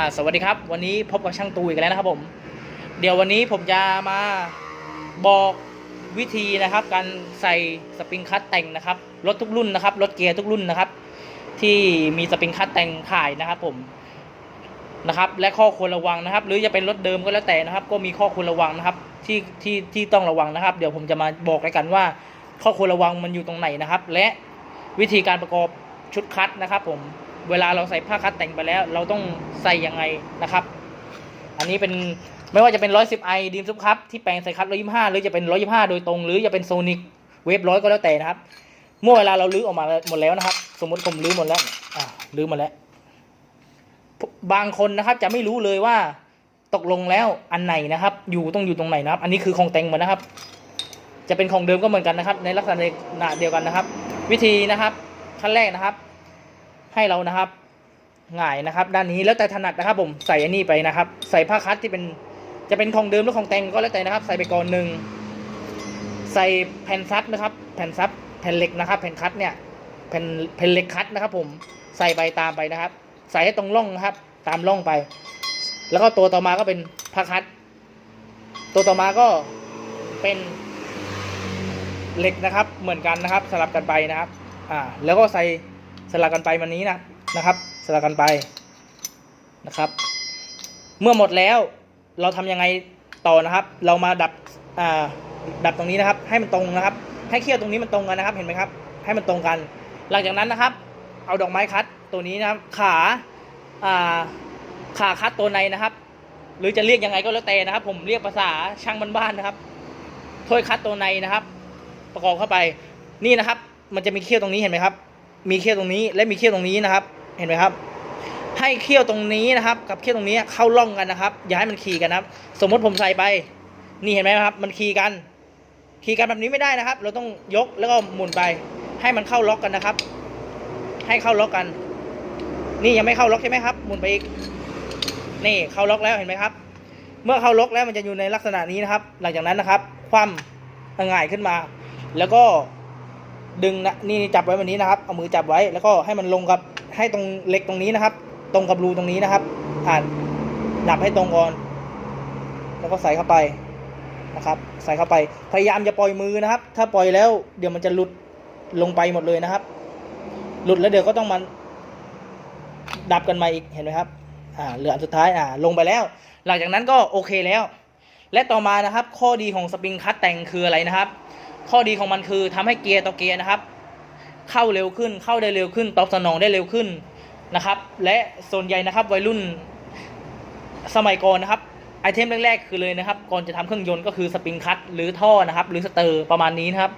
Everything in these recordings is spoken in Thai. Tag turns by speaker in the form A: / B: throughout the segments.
A: อ่าสวัสดีครับ วันนี้พบกับช่างตูอีกแล้วนะครับผม เดี๋ยววันนี้ผมจะมาบอกวิธีนะครับ การใส่สปริงคัตแต่งนะครับรถทุกรุ่นนะครับรถเกียร์ทุกรุ่นนะครับ ที่มีสปริงคัตแต่งขายนะครับผมนะครับ และข้อควรระวังนะครับ หรือจะเป็นรถเดิมก็แล้วแต่นะครับ ก็มีข้อควรระวังนะครับที่ที่ที่ต้องระวังนะครับ เดี๋ยวผมจะมาบอกกันว่า ข้อควรระวังมันอยู่ตรงไหนนะครับ และวิธีการประกอบชุดคัตนะครับ ผม เวลาเราใส่ผ้าคัตแต่งไปแล้ว เราต้องใส่ยังไงนะครับ อันนี้เป็นไม่ว่าจะเป็นร้อยสิบไอดีมซุปครับที่แปลงใส่คัตร้อยยี่ห้าหรือจะเป็นร้อยยี่ห้าโดยตรง หรือจะเป็นโซนิกเวฟร้อยก็แล้วแต่นะครับ เมื่อเวลาเราลื้อออกมาหมดแล้วนะครับ สมมติผมลื้อหมดแล้วอ่าลื้อหมดแล้ว บางคนนะครับจะไม่รู้เลยว่าตกลงแล้วอันไหนนะครับ อยู่ต้องอยู่ตรงไหนนะครับ อันนี้คือของแต่งหมดนะครับ จะเป็นของเดิมก็เหมือนกันนะครับ ในลักษณะเดียวกันนะครับ วิธีนะครับขั้นแรกนะครับ ให้เรานะครับหงายนะครับ ด้านนี้แล้วแต่ถนัดนะครับ ผมใส่อันนี้ไปนะครับ ใส่ผ้าคัตที่เป็นจะเป็นของเดิมหรือของแต่งก็แล้วแต่นะครับ ใส่ไปก่อนหนึ่งใส่แผ่นซับนะครับ แผ่นซับแผ่นเหล็กนะครับ แผ่นคัตเนี่ยแผ่นแผ่นเหล็กคัตนะครับ ผมใส่ไปตามไปนะครับ ใส่ให้ตรงร่องนะครับ ตามร่องไป แล้วก็ตัวต่อมาก็เป็นผ้าคัตตัวต่อมาก็เป็นเหล็กนะครับ เหมือนกันนะครับสลับกันไปนะครับ อ่า แล้วก็ใส่ สลับกันไปมันนี้นะนะครับ สลับกันไปนะครับ เมื่อหมดแล้วเราทำยังไงต่อนะครับ เรามาดับอ่าดับตรงนี้นะครับ ให้มันตรงนะครับ ให้เขี้ยวตรงนี้มันตรงกันนะครับ เห็นไหมครับ ให้มันตรงกัน หลังจากนั้นนะครับ เอาดอกไม้คัดตัวนี้นะครับ ขาอ่าขาคัดตัวในนะครับ หรือจะเรียกยังไงก็แล้วแต่นะครับ ผมเรียกภาษาช่างบ้านๆนะครับถ้วยคัดตัวในนะครับ ประกอบเข้าไปนี่นะครับ มันจะมีเขี้ยวตรงนี้เห็นไหมครับ มีเขี้ยวตรงนี้และมีเขี้ยวตรงนี้นะครับ เห็นไหมครับ ให้เขี้ยวตรงนี้นะครับ กับเขี้ยวตรงนี้เข้าร่องกันนะครับ อย่าให้มันขี่กันนะครับ สมมติผมใส่ไป นี่เห็นไหมครับ มันขี่กัน ขี่กันแบบนี้ไม่ได้นะครับ เราต้องยกแล้วก็หมุนไป ให้มันเข้าล็อกกันนะครับ ให้เข้าล็อกกัน นี่ยังไม่เข้าล็อกใช่ไหมครับ หมุนไปอีก นี่เข้าล็อกแล้วเห็นไหมครับ เมื่อเข้าล็อกแล้วมันจะอยู่ในลักษณะนี้นะครับ หลังจากนั้นนะครับ คว่ำง่ายขึ้นมา แล้วก็ ดึงนะนี่จับไว้แบบนี้นะครับ เอามือจับไว้แล้วก็ให้มันลงกับให้ตรงเหล็กตรงนี้นะครับ ตรงกับรูตรงนี้นะครับอ่านดับให้ตรงก่อน แล้วก็ใส่เข้าไปนะครับ ใส่เข้าไปพยายามอย่าปล่อยมือนะครับ ถ้าปล่อยแล้วเดี๋ยวมันจะหลุดลงไปหมดเลยนะครับ หลุดแล้วเดี๋ยวก็ต้องมันดับกันมาอีกเห็นไหมครับอ่าเหลืออันสุดท้ายอ่าลงไปแล้ว หลังจากนั้นก็โอเคแล้ว และต่อมานะครับ ข้อดีของสปริงคัตแต่งคืออะไรนะครับ ข้อดีของมันคือทำให้เกียร์ต่อเกียร์นะครับ เข้าเร็วขึ้นเข้าได้เร็วขึ้น ตอบสนองได้เร็วขึ้นนะครับ และส่วนใหญ่นะครับวัยรุ่นสมัยก่อนนะครับไอเทมแรกๆคือเลยนะครับ ก่อนจะทำเครื่องยนต์ก็คือสปริงคัตหรือท่อนะครับ หรือสเตอร์ประมาณนี้นะครับ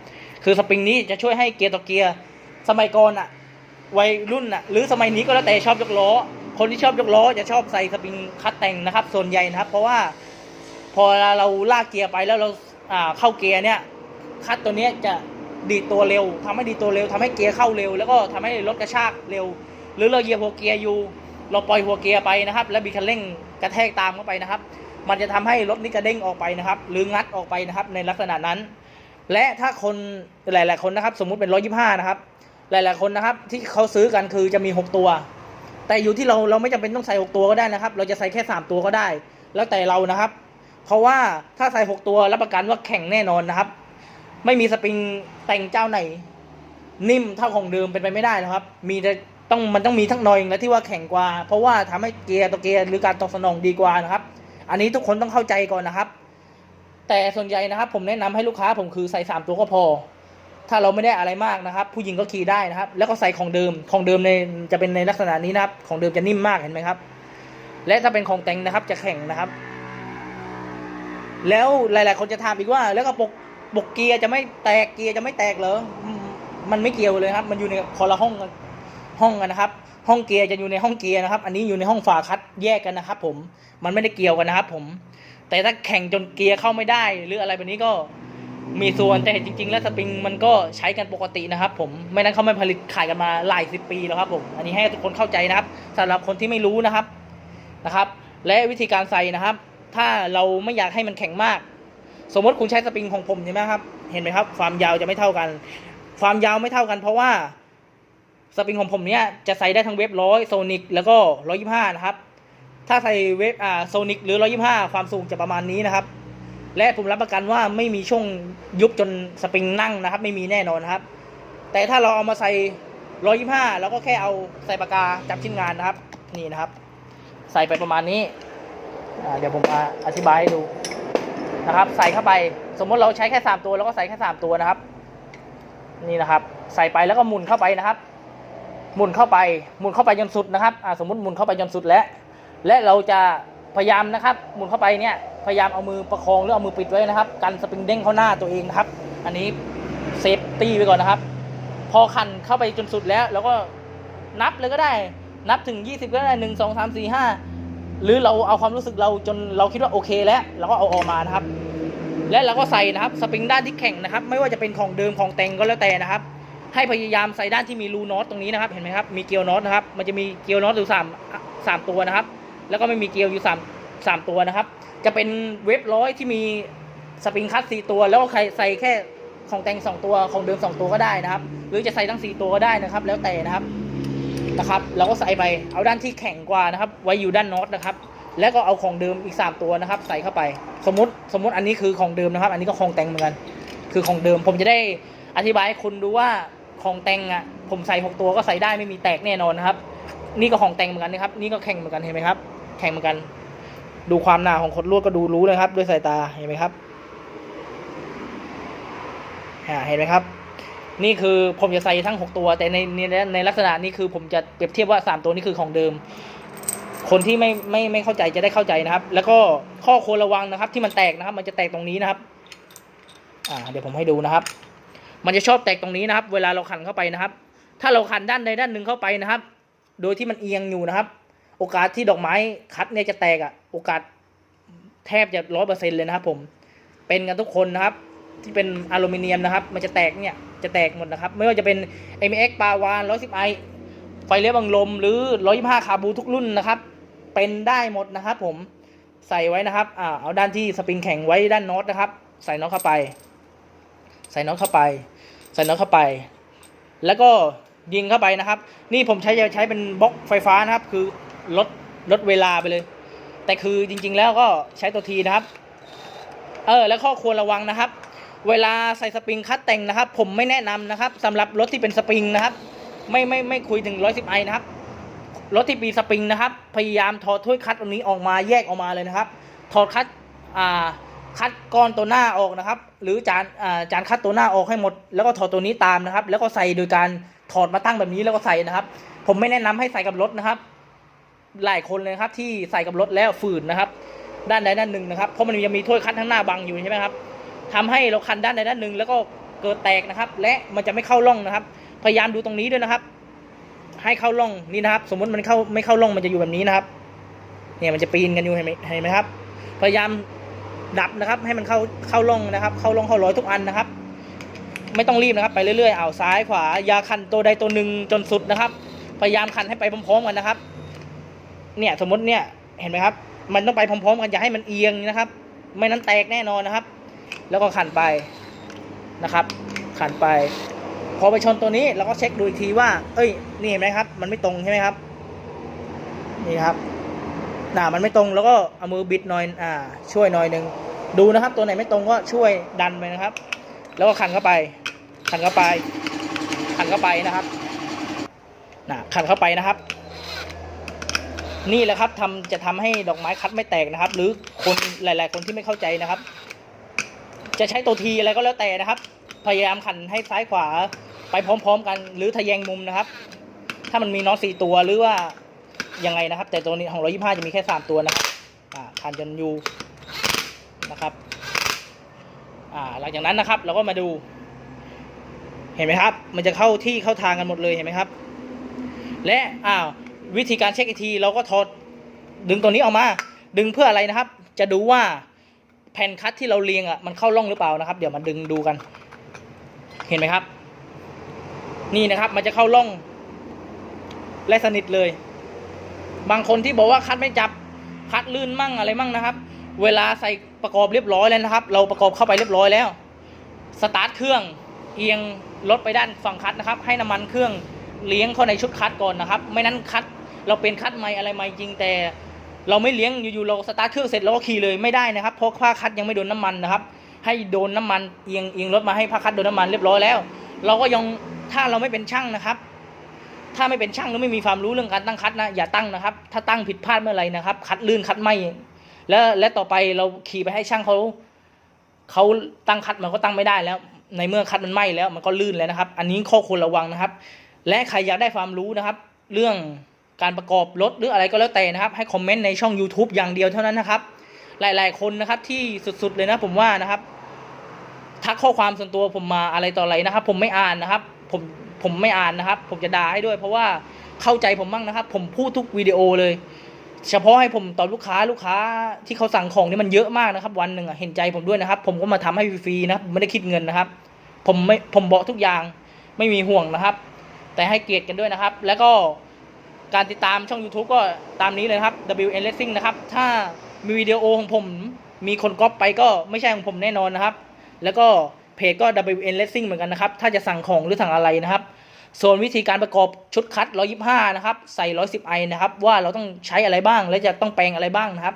A: คือสปริงนี้จะช่วยให้เกียร์ต่อเกียร์สมัยก่อนอะวัยรุ่นอะหรือสมัยนี้ก็แล้วแต่ชอบยกล้อ คนที่ชอบยกล้อจะชอบใส่สปริงคัตแต่งนะครับ ส่วนใหญ่นะครับ เพราะว่าพอเราลากเกียร์ไปแล้วเราเข้าเกียร์เนี่ย คัดตัวนี้จะดีดตัวเร็วทำให้ดีตัวเร็วทำให้เกียร์เข้าเร็ว แล้วก็ทำให้รถกระชากเร็ว หรือเราเหยียบหัวเกียร์อยู่ เราปล่อยหัวเกียร์ไปนะครับ แล้วบีคันเร่งกระแทกตามเข้าไปนะครับ มันจะทำให้รถนี้กระเด้งออกไปนะครับ หรืองัดออกไปนะครับในลักษณะนั้น และถ้าคนหลาย ๆ คนนะครับ สมมุติเป็นร้อยยี่ห้านะครับ หลาย ๆ คนนะครับ ที่เขาซื้อกันคือจะมีหกตัว แต่อยู่ที่เราเราไม่จำเป็นต้องใส่หกตัวก็ได้นะครับ เราจะใส่แค่สามตัวก็ได้ แล้วแต่เรานะครับ เพราะว่าถ้าใส่หกตัวรับประกันว่าแข็งแน่นอนนะครับ ไม่มีสปริงแต่งเจ้าไหน นิ่มเท่าของเดิมเป็นไปไม่ได้นะครับ มีแต่ต้องมันต้องมีทั้งหน่อยและที่ว่าแข็งกว่า เพราะว่าทำให้เกียร์ตัวเกียร์หรือการตอบสนองดีกว่านะครับ อันนี้ทุกคนต้องเข้าใจก่อนนะครับ แต่ส่วนใหญ่นะครับ ผมแนะนำให้ลูกค้าผมคือใส่สามตัวก็พอ ถ้าเราไม่ได้อะไรมากนะครับ ผู้หญิงก็ขี่ได้นะครับ แล้วก็ใส่ของเดิมของเดิมในจะเป็นในลักษณะนี้นะครับ ของเดิมจะนิ่มมากเห็นไหมครับ และถ้าเป็นของแต่งนะครับจะแข็งนะครับ แล้วหลาย ๆ คนจะถามอีกว่าแล้วก็ปก ปกเกียร์จะไม่แตกเกียร์จะไม่แตกเหรอมันไม่เกี่ยวเลยครับ มันอยู่ในคนละห้องกันห้องกันนะครับ ห้องเกียร์จะอยู่ในห้องเกียร์นะครับ อันนี้อยู่ในห้องฝาคัดแยกกันนะครับ ผมมันไม่ได้เกี่ยวกันนะครับ ผม แต่ถ้าแข่งจนเกียร์เข้าไม่ได้ หรืออะไรแบบนี้ก็มีส่วนแต่จริง ๆ แล้วสปริงมันก็ใช้กันปกตินะครับ ผมไม่นั้นเขาไม่ผลิตขายกันมาหลายสิบปีแล้วครับผมอันนี้ให้ทุกคนเข้าใจนะครับสำหรับคนที่ไม่รู้นะครับนะครับ และวิธีการใส่นะครับ ถ้าเราไม่อยากให้มันแข็งมาก สมมติคุณใช้สปริงของผมใช่ไหมครับ เห็นไหมครับ ความยาวจะไม่เท่ากัน ความยาวไม่เท่ากัน เพราะว่าสปริงของผมเนี้ยจะใส่ได้ทั้งเว็บร้อยโซนิกแล้วก็ร้อยยี่ห้านะครับ ถ้าใส่เวฟอ่าโซนิกหรือ125ความสูงจะประมาณนี้นะครับ และผมรับประกันว่าไม่มีช่วงยุบจนสปริงนั่งนะครับ ไม่มีแน่นอนนครับ แต่ถ้าเราเอามาใส่125แล้วก็แค่เอาใส่ปากกาจับชิ้นงานนะครับ นี่นะครับ ใส่ไปประมาณนี้เดี๋ยวผมมาอธิบายให้ดู นะครับ ใส่เข้าไป สมมติเราใช้แค่ 3 ตัวเราก็ใส่แค่ 3 ตัวนะครับ นี่นะครับ ใส่ไปแล้วก็หมุนเข้าไปนะครับ หมุนเข้าไป หมุนเข้าไปจนสุดนะครับอ่าสมมติหมุนเข้าไปจนสุดแล้ว และเราจะพยายามนะครับ หมุนเข้าไปเนี่ย พยายามเอามือประคองหรือเอามือปิดไว้นะครับ กันสปริงเด้งเข้าหน้าตัวเองนะครับ อันนี้เซฟตี้ไว้ก่อนนะครับ พอคันเข้าไปจนสุดแล้วเราก็นับเลยก็ได้ นับถึง 20 ก็ได้หนึ่งสองสามสี่ห้า หรือเราเอาความรู้สึกเราจนเราคิดว่าโอเคแล้วเราก็เอาออกมานะครับ และเราก็ใส่นะครับสปริงด้านที่แข็งนะครับ ไม่ว่าจะเป็นของเดิมของแต่งก็แล้วแต่นะครับ ให้พยายามใส่ด้านที่มีรูน็อตตรงนี้นะครับเห็นไหมครับมีเกลียวน็อตนะครับ มันจะมีเกลียวน็อตอยู่สามสามตัวนะครับ แล้วก็ไม่มีเกลียวอยู่สามสามตัวนะครับ จะเป็นเว็บร้อยที่มีสปริงคัตสี่ตัว แล้วก็ใครใส่แค่ของแต่งสองตัวของเดิมสองตัวก็ได้นะครับ หรือจะใส่ทั้งสี่ตัวก็ได้นะครับ แล้วแต่นะครับ นะครับเราก็ใส่ไปเอาด้านที่แข็งกว่านะครับไว้อยู่ด้านน็อตนะครับ แล้วก็เอาของเดิมอีกสามตัวนะครับ ใส่เข้าไป สมมติสมมติอันนี้คือของเดิมนะครับ อันนี้ก็ของแต่งเหมือนกันคือของเดิมผมจะได้อธิบายให้คุณดูว่าของแต่งอะผมใส่หกตัวก็ใส่ได้ไม่มีแตกแน่นอนนะครับ นี่ก็ของแต่งเหมือนกันนะครับ นี่ก็แข็งเหมือนกันเห็นไหมครับ แข็งเหมือนกัน ดูความหนาของขดลวดก็ดูรู้เลยครับ ด้วยสายตาเห็นไหมครับเห็นไหมครับ นี่คือผมจะใส่ทั้งหกตัว แต่ในในในลักษณะนี้คือผมจะเปรียบเทียบว่าสามตัวนี้คือของเดิม คนที่ไม่ไม่ไม่เข้าใจจะได้เข้าใจนะครับ แล้วก็ข้อควรระวังนะครับ ที่มันแตกนะครับ มันจะแตกตรงนี้นะครับ อ่า เดี๋ยวผมให้ดูนะครับ มันจะชอบแตกตรงนี้นะครับ เวลาเราขันเข้าไปนะครับ ถ้าเราขันด้านใดด้านหนึ่งเข้าไปนะครับ โดยที่มันเอียงอยู่นะครับ โอกาสที่ดอกไม้คัดเนี่ยจะแตกอะ่ะ โอกาสแทบจะร้อยเปอร์เซ็นเลยนะครับ ผม เป็นกันทุกคนนะครับ ที่เป็นอลูมิเนียมนะครับ มันจะแตกเนี่ยจะแตกหมดนะครับ ไม่ว่าจะเป็น MX ปาวาน110 i ไฟเลี้ยวบังลมหรือ 125 คาบูทุกรุ่นนะครับ เป็นได้หมดนะครับ ผมใส่ไว้นะครับอ่าเอาด้านที่สปริงแข็งไว้ด้านน็อตนะครับ ใส่น็อตเข้าไป ใส่น็อตเข้าไป ใส่น็อตเข้าไป แล้วก็ยิงเข้าไปนะครับ นี่ผมใช้จะใช้เป็นบล็อกไฟฟ้านะครับ คือลดลดเวลาไปเลย แต่คือจริง ๆ แล้วก็ใช้ตัวทีนะครับ เออ แล้วข้อควรระวังนะครับ เวลาใส่สปริงคัดแต่งนะครับ ผมไม่แนะนำนะครับสำหรับรถที่เป็นสปริงนะครับ ไม่ไม่ไม่คุยถึง110ไอนะครับ รถที่ปีสปริงนะครับ พยายามถอดถ้วยคัดตรงนี้ออกมาแยกออกมาเลยนะครับ ถอดคัดอ่าคัดก้อนตัวหน้าออกนะครับ หรือจานอ่าจานคัดตัวหน้าออกให้หมด แล้วก็ถอดตัวนี้ตามนะครับ แล้วก็ใส่โดยการถอดมาตั้งแบบนี้แล้วก็ใส่นะครับ ผมไม่แนะนำให้ใส่กับรถนะครับ หลายคนเลยครับที่ใส่กับรถแล้วฝืนนะครับ ด้านใดด้านหนึ่งนะครับเพราะมันยังมีถ้วยคัดข้างหน้าบังอยู่ใช่ไหมครับ ทำให้เราคันด้านใดด้านหนึ่งแล้วก็เกิดแตกนะครับ และมันจะไม่เข้าร่องนะครับ พยายามดูตรงนี้ด้วยนะครับ ให้เข้าร่องนี่นะครับ สมมติมันเข้าไม่เข้าร่องมันจะอยู่แบบนี้นะครับ เนี่ยมันจะปีนกันอยู่เห็นไหมเห็นไหมครับ พยายามดับนะครับ ให้มันเข้าเข้าร่องนะครับ เข้าร่องเข้าร้อยทุกอันนะครับ ไม่ต้องรีบนะครับ ไปเรื่อยๆเอาซ้ายขวา ยาคันตัวใดตัวหนึ่งจนสุดนะครับ พยายามคันให้ไปพร้อมๆกันนะครับ เนี่ยสมมติเนี่ยเห็นไหมครับ มันต้องไปพร้อมๆกันอย่าให้มันเอียงนะครับ ไม่นั้นแตกแน่นอนนะครับ แล้วก็ขันไปนะครับ ขันไป พอไปชนตัวนี้เราก็เช็คดูอีกทีว่า เอ้ย นี่เห็นไหมครับ มันไม่ตรงใช่ไหมครับ นี่ครับหนามันไม่ตรงแล้วก็เอามือบิดหน่อย อ่า ช่วยหน่อยหนึ่งดูนะครับ ตัวไหนไม่ตรงก็ช่วยดันไปนะครับ แล้วก็ขันเข้าไป ขันเข้าไป ขันเข้าไปนะครับนะขันเข้าไปนะครับ นี่แหละครับทำจะทำให้ดอกไม้คัดไม่แตกนะครับ หรือคนหลาย ๆ คนที่ไม่เข้าใจนะครับ จะใช้ตัวทีอะไรก็แล้วแต่นะครับ พยายามขันให้ซ้ายขวาไปพร้อม ๆ กันหรือทะแยงมุมนะครับ ถ้ามันมีน็อตสี่ตัวหรือว่ายังไงนะครับ แต่ตัวนี้ของร้อยี่ห้าจะมีแค่สามตัวนะครับอ่าขันจนอยู่นะครับอ่าหลังจากนั้นนะครับ เราก็มาดู เห็นไหมครับ มันจะเข้าที่เข้าทางกันหมดเลยเห็นไหมครับ และอ้าววิธีการเช็คอีกทีเราก็ถอดดึงตัวนี้ออกมา ดึงเพื่ออะไรนะครับ จะดูว่า แผ่นคัดที่เราเรียงอะมันเข้าร่องหรือเปล่านะครับ เดี๋ยวมาดึงดูกัน เห็นไหมครับ นี่นะครับมันจะเข้าร่อง และสนิทเลย บางคนที่บอกว่าคัดไม่จับคัดลื่นมั่งอะไรมั่งนะครับ เวลาใส่ประกอบเรียบร้อยแล้วนะครับ เราประกอบเข้าไปเรียบร้อยแล้วสตาร์ทเครื่องเอียงรถไปด้านฝั่งคัดนะครับ ให้น้ำมันเครื่องเลี้ยงเข้าในชุดคัดก่อนนะครับ ไม่นั้นคัดเราเป็นคัดใหม่อะไรใหม่จริงแต่ เราไม่เลี้ยงอยู่ๆเราสตาร์ทเครื่องเสร็จเราก็ขี่เลยไม่ได้นะครับเพราะผ้าคัดยังไม่โดนน้ำมันนะครับ ให้โดนน้ำมันเอียงเอียงรถมาให้ผ้าคัดโดนน้ำมันเรียบร้อยแล้ว เราก็ยังถ้าเราไม่เป็นช่างนะครับ ถ้าไม่เป็นช่างหรือไม่มีความรู้เรื่องการตั้งคัดนะอย่าตั้งนะครับ ถ้าตั้งผิดพลาดเมื่อไหร่นะครับ คัดลื่นคัดไหมแล้วและต่อไปเราขี่ไปให้ช่างเขาเขาตั้งคัดมันก็ตั้งไม่ได้แล้ว ในเมื่อคัดมันไหม้แล้วมันก็ลื่นแล้วนะครับ อันนี้ข้อควรระวังนะครับ และใครอยากได้ความรู้นะครับ เรื่อง การประกอบรถหรืออะไรก็แล้วแต่นะครับ ให้คอมเมนต์ในช่อง YouTube อย่างเดียวเท่านั้นนะครับ หลายๆ คนนะครับที่สุดๆเลยนะผมว่านะครับ ทักข้อความส่วนตัวผมมาอะไรต่ออะไรนะครับ ผมไม่อ่านนะครับ ผมผมไม่อ่านนะครับ ผมจะด่าให้ด้วย เพราะว่าเข้าใจผมบ้างนะครับ ผมพูดทุกวิดีโอเลย เฉพาะให้ผมตอบลูกค้าลูกค้าที่เขาสั่งของนี่มันเยอะมากนะครับ วันหนึ่งเห็นใจผมด้วยนะครับ ผมก็มาทำให้ฟรีนะครับไม่ได้คิดเงินนะครับ ผมไม่ผมบอกทุกอย่างไม่มีห่วงนะครับ แต่ให้เกียรติกันด้วยนะครับ แล้วก็ การติดตามช่อง YouTube ก็ตามนี้เลยครับ WN Racing นะครับ ถ้ามีวิดีโอของผมมีคนก๊อปไปก็ไม่ใช่ของผมแน่นอนนะครับ แล้วก็เพจก็ WN Racing เหมือนกันนะครับ ถ้าจะสั่งของหรือสั่งอะไรนะครับ ส่วนวิธีการประกอบชุดคัด 125 นะครับ ใส่ 110 ไอนะครับ ว่าเราต้องใช้อะไรบ้าง และจะต้องแปลงอะไรบ้างนะครับ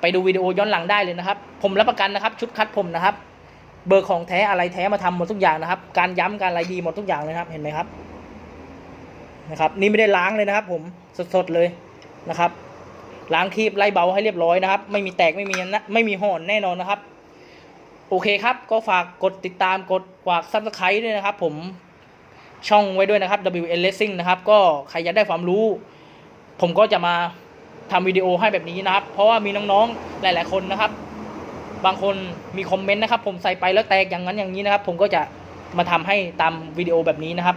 A: ไปดูวิดีโอย้อนหลังได้เลยนะครับ ผมรับประกันนะครับ ชุดคัดผมนะครับ เบอร์ของแท้อะไรแท้มาทำหมดทุกอย่างนะครับ การย้ำการอะไรดีหมดทุกอย่างเลยครับ เห็นไหมครับ นะครับ นี่ไม่ได้ล้างเลยนะครับ ผมสดๆเลยนะครับ ล้างคีบไล่เบาให้เรียบร้อยนะครับ ไม่มีแตกไม่มีนะไม่มีห่อนแน่นอนนะครับ โอเคครับ ก็ฝากกดติดตามกดฝากซับสไครต์ด้วยนะครับ ผมช่องไว้ด้วยนะครับ WN Racing นะครับ ก็ใครอยากได้ความรู้ ผมก็จะมาทำวิดีโอให้แบบนี้นะครับ เพราะว่ามีน้องๆหลาย ๆ คนนะครับ บางคนมีคอมเมนต์นะครับ ผมใส่ไปแล้วแตกอย่างนั้นอย่างนี้นะครับ ผมก็จะมาทำให้ตามวิดีโอแบบนี้นะครับ